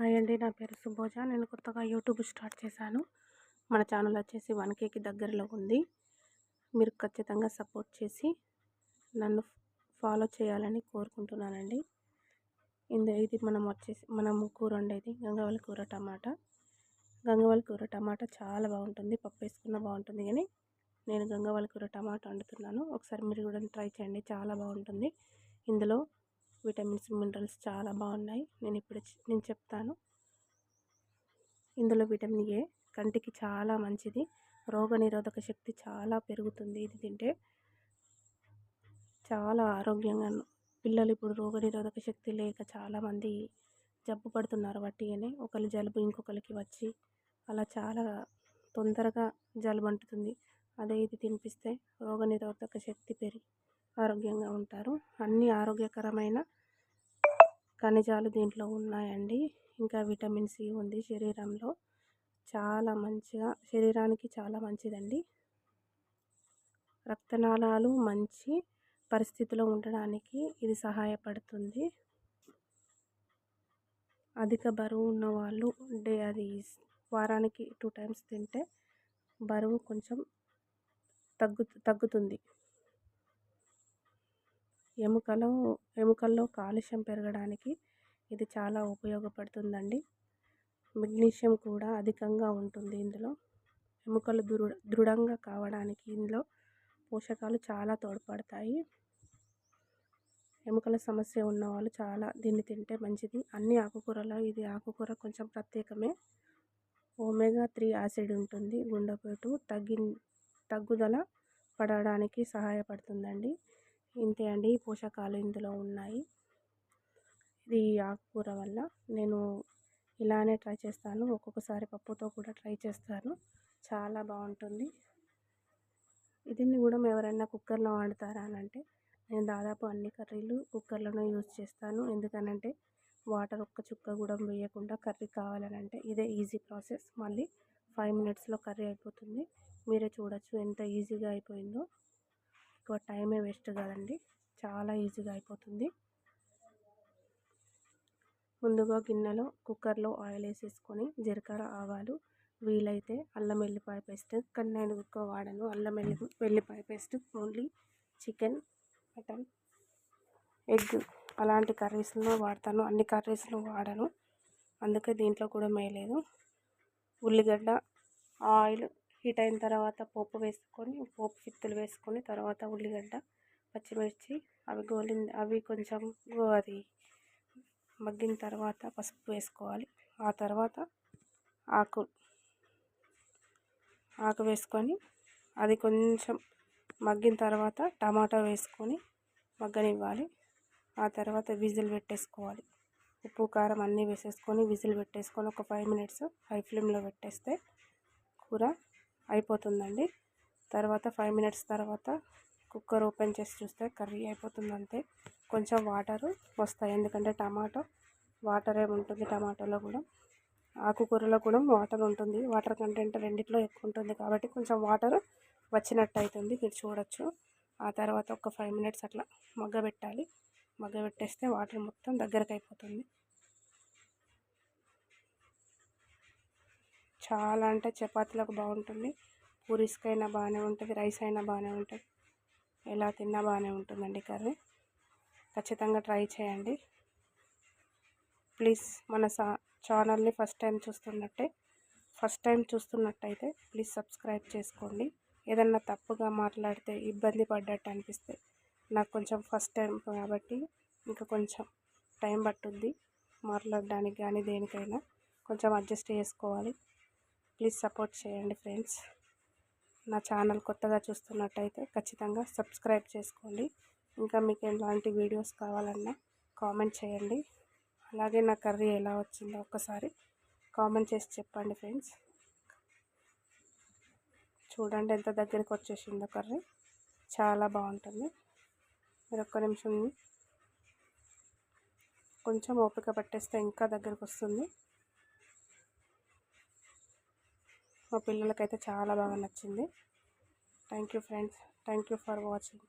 Hi అండి నా పేరు సుభోజ. నేను కొత్తగా యూట్యూబ్ స్టార్ట్ చేశాను. మన ఛానల్ వచ్చేసి వన్ కేకి దగ్గరలో ఉంది. మీరు ఖచ్చితంగా సపోర్ట్ చేసి నన్ను ఫాలో చేయాలని కోరుకుంటున్నానండి. ఇందు ఇది మనం వచ్చేసి మనము కూర వండేది గంగవల్లి కూర టమాటా. గంగవల్లి కూర టమాటా చాలా బాగుంటుంది పప్పు వేసుకున్న బాగుంటుంది కానీ నేను గంగవల్లి కూర టమాటా వండుతున్నాను. ఒకసారి మీరు కూడా ట్రై చేయండి చాలా బాగుంటుంది. ఇందులో విటమిన్స్ మినరల్స్ చాలా బాగున్నాయి. నేను ఇప్పుడు నేను చెప్తాను. ఇందులో విటమిన్ ఏ కంటికి చాలా మంచిది. రోగనిరోధక శక్తి చాలా పెరుగుతుంది. ఇది తింటే చాలా ఆరోగ్యంగా పిల్లలు ఇప్పుడు రోగనిరోధక శక్తి లేక చాలామంది జబ్బు పడుతున్నారు వట్టిగానే. ఒకరి జలుబు ఇంకొకరికి వచ్చి అలా చాలా తొందరగా జలుబు అంటుతుంది. అదే ఇది తినిపిస్తే రోగనిరోధక శక్తి పెరిగి ఆరోగ్యంగా ఉంటారు. అన్ని ఆరోగ్యకరమైన ఖనిజాలు దీంట్లో ఉన్నాయండి. ఇంకా విటమిన్ సి ఉంది శరీరంలో. చాలా మంచిగా శరీరానికి చాలా మంచిదండి. రక్తనాళాలు మంచి పరిస్థితిలో ఉండడానికి ఇది సహాయపడుతుంది. అధిక బరువు ఉన్న వాళ్ళు డే అది వారానికి టూ టైమ్స్ తింటే బరువు కొంచెం తగ్గు తగ్గుతుంది. ఎముకలో ఎముకల్లో కాలుష్యం పెరగడానికి ఇది చాలా ఉపయోగపడుతుందండి. మెగ్నీషియం కూడా అధికంగా ఉంటుంది ఇందులో. ఎముకలు దృఢ దృఢంగా కావడానికి ఇందులో పోషకాలు చాలా తోడ్పడతాయి. ఎముకల సమస్య ఉన్నవాళ్ళు చాలా దీన్ని తింటే మంచిది. అన్ని ఆకుకూరలో ఇది ఆకుకూర కొంచెం ప్రత్యేకమే. ఒమేగా త్రీ యాసిడ్ ఉంటుంది. గుండెపోటు తగ్గి తగ్గుదల పడడానికి సహాయపడుతుందండి. ఇంతే అండి. పోషకాలు ఇందులో ఉన్నాయి. ఇది ఆకుకూర వల్ల నేను ఇలానే ట్రై చేస్తాను. ఒక్కొక్కసారి పప్పుతో కూడా ట్రై చేస్తాను. చాలా బాగుంటుంది. దీన్ని కూడా ఎవరైనా కుక్కర్లో వండుతారా అని అంటే నేను దాదాపు అన్ని కర్రీలు కుక్కర్లోనే యూజ్ చేస్తాను. ఎందుకనంటే వాటర్ ఒక్క చుక్క కూడా వేయకుండా కర్రీ కావాలని అంటే ఇదే ఈజీ ప్రాసెస్. మళ్ళీ ఫైవ్ మినిట్స్లో కర్రీ అయిపోతుంది. మీరే చూడొచ్చు ఎంత ఈజీగా అయిపోయిందో. ఎక్కువ టైమే వేస్ట్ కాదండి. చాలా ఈజీగా అయిపోతుంది. ముందుగా గిన్నెలో కుక్కర్లో ఆయిల్ వేసేసుకొని జీలకర్ర ఆవాలు వీలైతే అల్లం వెల్లిపాయ పేస్ట్ కానీ నేను ఎక్కువ వాడను. అల్లం వెల్లి వెల్లిపాయ paste only chicken mutton egg అలాంటి కర్రీస్లో వాడతాను. అన్ని కర్రీస్లో వాడను. అందుకే దీంట్లో కూడా మేయలేదు ఉల్లిగడ్డ ఆయిల్ హీట్ అయిన తర్వాత పోపు వేసుకొని పోపు పిత్తులు వేసుకొని తర్వాత ఉల్లిగడ్డ పచ్చిమిర్చి అవి గోలి అవి కొంచెం అది మగ్గిన తర్వాత పసుపు వేసుకోవాలి. ఆ తర్వాత ఆకు ఆకు వేసుకొని అది కొంచెం మగ్గిన తర్వాత టమాటా వేసుకొని మగ్గనివ్వాలి. ఆ తర్వాత విజిల్ పెట్టేసుకోవాలి. ఉప్పు కారం అన్నీ వేసేసుకొని విజిల్ పెట్టేసుకొని ఒక ఫైవ్ మినిట్స్ హై ఫ్లేమ్లో పెట్టేస్తే కూర అయిపోతుందండి. తర్వాత ఫైవ్ మినిట్స్ తర్వాత కుక్కర్ ఓపెన్ చేసి చూస్తే కర్రీ అయిపోతుంది అంతే కొంచెం వాటరు వస్తాయి. ఎందుకంటే టమాటో వాటర్ ఏముంటుంది టమాటోలో కూడా. ఆకుకూరలో కూడా వాటర్ ఉంటుంది. వాటర్ కంటెంట్ రెండిట్లో ఎక్కువ ఉంటుంది కాబట్టి కొంచెం వాటర్ వచ్చినట్టు అవుతుంది మీరు చూడొచ్చు. ఆ తర్వాత ఒక ఫైవ్ మినిట్స్ అట్లా మగ్గబెట్టాలి. మగ్గబెట్టేస్తే వాటర్ మొత్తం దగ్గరకు అయిపోతుంది చాలా అంటే చపాతీలకు బాగుంటుంది. పూరీస్కైనా బాగానే ఉంటుంది రైస్ అయినా బాగానే ఉంటుంది. ఎలా తిన్నా బాగానే ఉంటుందండి కర్రీ. ఖచ్చితంగా ట్రై చేయండి. ప్లీజ్ మన సా ఛానల్ని ఫస్ట్ టైం చూస్తున్నట్టే ఫస్ట్ టైం చూస్తున్నట్టయితే ప్లీజ్ సబ్స్క్రైబ్ చేసుకోండి. ఏదన్నా తప్పుగా మాట్లాడితే ఇబ్బంది పడ్డట్టు అనిపిస్తే నాకు కొంచెం ఫస్ట్ టైం కాబట్టి ఇంకా కొంచెం టైం పట్టుద్ది. మాట్లాడడానికి కానీ దేనికైనా కొంచెం అడ్జస్ట్ చేసుకోవాలి. ప్లీజ్ సపోర్ట్ చేయండి ఫ్రెండ్స్. నా ఛానల్ కొత్తగా చూస్తున్నట్టయితే ఖచ్చితంగా సబ్స్క్రైబ్ చేసుకోండి. ఇంకా మీకు ఎలాంటి వీడియోస్ కావాలన్నా కామెంట్ చేయండి. అలాగే నా కర్రీ ఎలా వచ్చిందో ఒకసారి కామెంట్ చేసి చెప్పండి ఫ్రెండ్స్. చూడండి ఎంత దగ్గరికి వచ్చేసిందో కర్రీ. చాలా బాగుంటుంది. మీరు ఒక్క నిమిషం కొంచెం ఓపిక పట్టేస్తే ఇంకా దగ్గరికి వస్తుంది. మా పిల్లలకైతే చాలా బాగా నచ్చింది. Thank you friends thank you for watching